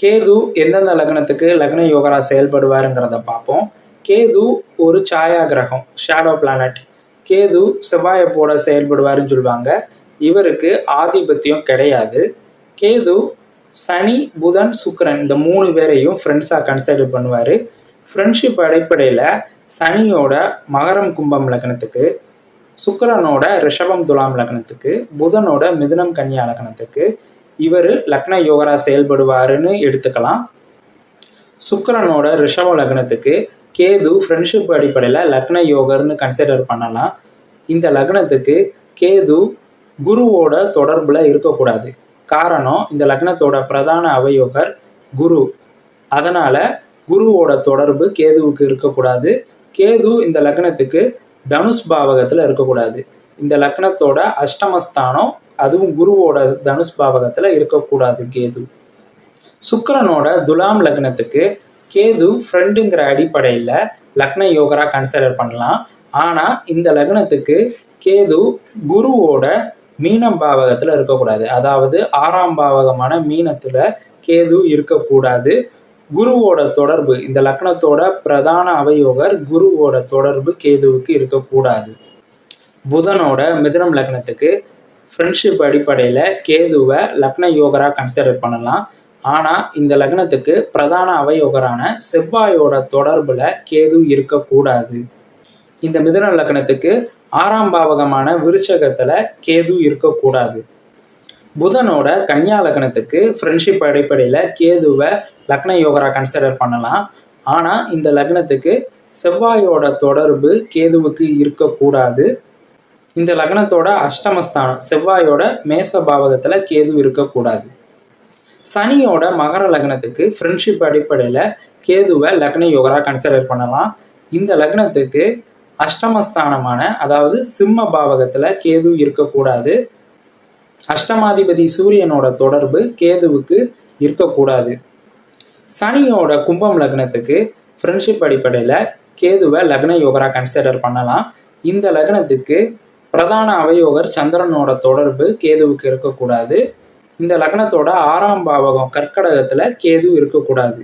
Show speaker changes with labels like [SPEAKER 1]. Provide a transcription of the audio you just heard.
[SPEAKER 1] கேது எந்தெந்த லக்னத்துக்கு லக்ன யோகரா செயல்படுவாருங்கிறத பார்ப்போம். கேது ஒரு சாயா கிரகம் ஷேடோ பிளானட் கேது செவ்வாயை போட செயல்படுவாருன்னு சொல்லுவாங்க. இவருக்கு ஆதிபத்தியம் கிடையாது. கேது சனி புதன் சுக்கரன் இந்த மூணு பேரையும் ஃப்ரெண்ட்ஸாக கன்சிடர் பண்ணுவார். ஃப்ரெண்ட்ஷிப் அடிப்படையில் சனியோட மகரம் கும்பம் லக்னத்துக்கு சுக்கரனோட ரிஷபம் துலாம் லக்னத்துக்கு புதனோட மிதுனம் கன்னியா லக்னத்துக்கு இவர் லக்ன யோகரா செயல்படுவாருன்னு எடுத்துக்கலாம். சுக்கரனோட ரிஷப லக்னத்துக்கு கேது ஃப்ரெண்ட்ஷிப் அடிப்படையில் லக்ன யோகர்னு கன்சிடர் பண்ணலாம். இந்த லக்னத்துக்கு கேது குருவோட தொடர்பில் இருக்கக்கூடாது. காரணம் இந்த லக்னத்தோட பிரதான அவயோகர் குரு. அதனால் குருவோட தொடர்பு கேதுவுக்கு இருக்கக்கூடாது. கேது இந்த லக்னத்துக்கு தனுஷ் பாவகத்தில் இருக்கக்கூடாது. இந்த லக்னத்தோட அஷ்டமஸ்தானம் அதுவும் குருவோட தனுஷ் பாவகத்தில் இருக்கக்கூடாது கேது. சுக்கரனோட துலாம் லக்னத்துக்கு கேது ஃப்ரெண்டுங்கிற அடிப்படையில் லக்ன யோகரா கன்சிடர் பண்ணலாம். ஆனால் இந்த லக்னத்துக்கு கேது குருவோட மீனம் பாவகத்தில் இருக்கக்கூடாது. அதாவது ஆறாம் பாவகமான மீனத்தில் கேது இருக்கக்கூடாது. குருவோட தொடர்பு இந்த லக்னத்தோட பிரதான அவயோகர் குருவோட தொடர்பு கேதுவுக்கு இருக்கக்கூடாது. புதனோட மிதுனம் லக்னத்துக்கு ஃப்ரெண்ட்ஷிப் அடிப்படையில் கேதுவை லக்ன யோகரா கன்சிடர் பண்ணலாம். ஆனால் இந்த லக்னத்துக்கு பிரதான அவயோகரான செவ்வாயோட தொடர்பில் கேது இருக்கக்கூடாது. இந்த மிதுன லக்னத்துக்கு ஆறாம் பாவகமான விருச்சகத்தில் கேது இருக்கக்கூடாது. புதனோட கன்னியா லக்னத்துக்கு ஃப்ரெண்ட்ஷிப் அடிப்படையில் கேதுவை லக்ன யோகரா கன்சிடர் பண்ணலாம். ஆனால் இந்த லக்னத்துக்கு செவ்வாயோட தொடர்பு கேதுவுக்கு இருக்கக்கூடாது. இந்த லக்னத்தோட அஷ்டமஸ்தானம் செவ்வாயோட மேச பாவகத்தில் கேது இருக்கக்கூடாது. சனியோட மகர லக்னத்துக்கு ஃப்ரெண்ட்ஷிப் அடிப்படையில் கேதுவை லக்ன யோகரா கன்சிடர் பண்ணலாம். இந்த லக்னத்துக்கு அஷ்டமஸ்தானமான அதாவது சிம்ம பாவகத்தில் கேது இருக்கக்கூடாது. அஷ்டமாதிபதி சூரியனோட தொடர்பு கேதுவுக்கு இருக்கக்கூடாது. சனியோட கும்பம் லக்னத்துக்கு ஃப்ரெண்ட்ஷிப் அடிப்படையில் கேதுவை லக்ன யோகரா கன்சிடர் பண்ணலாம். இந்த லக்னத்துக்கு பிரதான அவயோகர் சந்திரனோட தொடர்பு கேதுவுக்கு இருக்கக்கூடாது. இந்த லக்னத்தோட ஆறாம் பாவகம் கற்கடகத்தில் கேது இருக்கக்கூடாது.